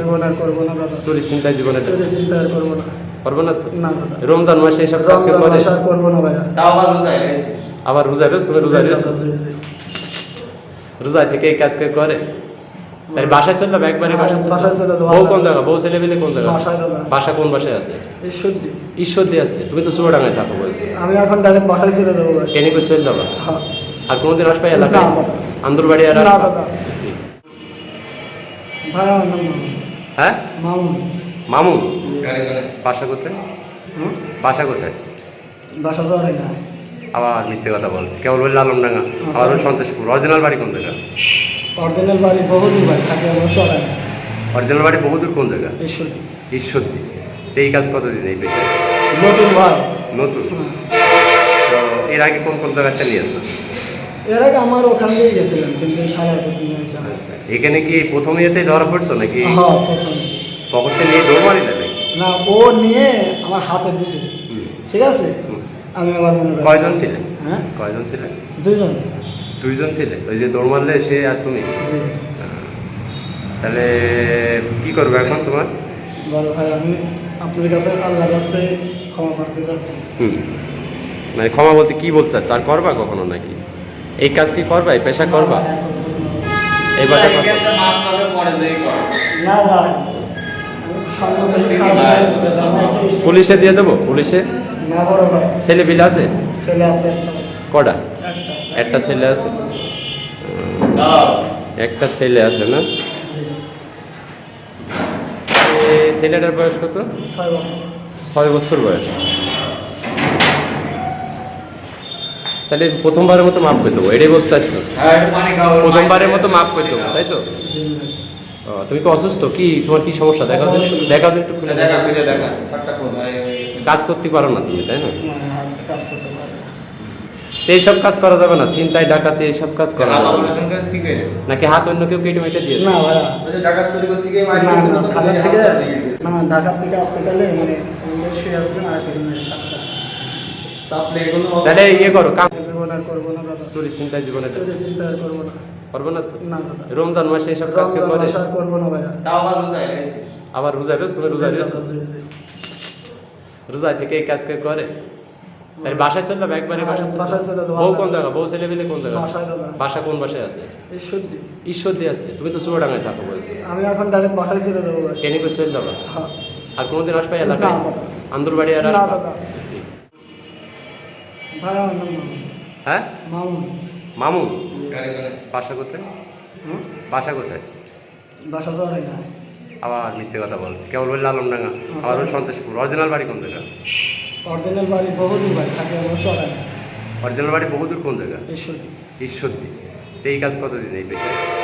জীবন আর করব না দাদা। চুরি চিন্তায় জীবনে চুরি চিন্তা আর করব না। করব না তো? না দাদা। রমজান মাসে এইসব কাজ কেউ করে? আর করব না ভাইয়া। তাও আবার রোজা রোজ তুমি রোজা রোজ থেকে এই কাজ কেউ করে? তাই বাসায় চললাম একবারে? হ্যাঁ, বাসায় চলে যাব। বউ কোন জায়গা বউ ছেলে পেলে কোন জায়গা বাসা কোন বাসায় আছে? আছে। তুমি তো চুয়াডাঙ্গায় থাকো বলছি। আমি এখন ডাইরেক্ট বাসায় চলে যাব ভাই করে চলে যাবা? হ্যাঁ। আর কোনোদিন আসবে এলাকায়। আন্দুলবাড়ি আর আসবা? ভাই আমার নাম মামুন হ্যাঁ? মামুন। মামুন? বাসা কোথায়? হুম? বাসা কোথায়? বাসা চলে না। আবার মিথ্যে কথা বলছি। কেবল বললে আলমডাঙ্গা আবার ওই সন্তোষপুর। অরিজিনাল বাড়ি কোন জায়গা? অরিজিনাল বাড়ি বহুদূর ভাই থাকে চলে না। অরিজিনাল বাড়ি বহুদূর কোন জায়গা? ঈশ্বর সেই কাজ কতদিন এই পেশায় নতুন ভাই। নতুন। তো এর আগে কোন কোন জায়গায় চালিয়েছো এর আগে আমার ওখান দিয়ে গেছিলাম কিন্তু সারা এখানে কি প্রথম ইয়েতেই ধরা পড়ছো নাকি? হ্যাঁ প্রথম। পকেটে নিয়ে দৌড় মারিলে নাকি? না ও নিয়ে আমার হাতে দিছে। ঠিক আছে? আমি আবার মনে করি কয়জন ছিলেন হ্যাঁ? কয়জন ছিলেন দুজন দুইজন ছিলে? ওই যে দৌড় মারলে সে আর তুমি? তাহলে কি করবে এখন তোমার? বড় ভাই আমি আপনার কাছে আল্লাহর কাছ ক্ষমা করতে চাচ্ছি। হুম। মানে ক্ষমা বলতে কি বলতে চাচ্ছ? আর করবা কখনো নাকি? এই কাজ কি করবা? এই পেশা করবা। এই স্টুডেন্ট- পুলিশে দিয়ে দেবো? পুলিশে? না ছেলে বিল আছে? ছেলে আছে কটা? একটা। একটা ছেলে আছে। একটা ছেলে আছে না? ছেলেটার বয়স কত? ছয় বছর। ছয় বছর বয়স। তাহলে প্রথমবারের মতো মাফ করে দেবো এটাই বলতে চাচ্ছ। হ্যাঁ খাও প্রথমবারের মতো মাফ করে দেবো তাই তো? তুমি কি অসুস্থ? কি তোমার কি সমস্যা? দেখাও দিন একটু খুলে দেখা ফিরে দেখা। কাজ করতে পারো না তুমি তাই না? এইসব কাজ করা যাবে না চিন্তায় ডাকাতে এইসব কাজ করা যাবে না। কি করে? নাকি হাত অন্য কেউ কেটে মেটে দিয়েছে? না যে চুরি করতে গিয়ে মারি না, দিয়েছিল তো, ঢাকার থেকে আসতে গেলে মানে শুয়ে আসবেন আর তাহলে ইয়ে করো কাম জীবন আর করব না দাদা। চুরি চিন্তায় জীবনে চুরি চিন্তা আর করব না। করব না না দাদা। রমজান মাসে এইসব কাজ কেউ করে? আর করব না ভাইয়া। তাও আবার রোজায় আবার রোজা রোজ? তুমি রোজা রোজ। রোজা থেকে এই কাজ করে? তাই বাসায় একবারে হ্যাঁ, বাসায়? চলে যাব। বউ কোন জায়গা? বউ ছেলে কোন জায়গা? বাসা কোন বাসায় আছে? ঈশ্বর দিয়ে আছে। তুমি তো চুয়াডাঙ্গায় থাকো বলছি। আমি এখন ডাইরেক্ট বাসায় চলে যাব করে চলে যাবা? হ্যাঁ। আর কোনোদিন আসবে এলাকায়? না, আন্দুলবাড়ি আর না, ভাই আমার নাম মামুন। হ্যাঁ? মামুন। মামুন? বাসা কোথায়? হুম? বাসা কোথায়? বাসা চলে না। আবার মিথ্যে কথা বলছি। কেবল বললে আলমডাঙ্গা। আবার ওই সন্তোষপুর। অরিজিনাল বাড়ি কোন জায়গা? অরিজিনাল বাড়ি বহুদূর ভাই থাকে আমার চলে না। অরিজিনাল বাড়ি বহুদূর কোন জায়গা? ঈশ্বরদী। ঈশ্বরদী। ঈশ্বর সেই কাজ কতদিন এই পেশায়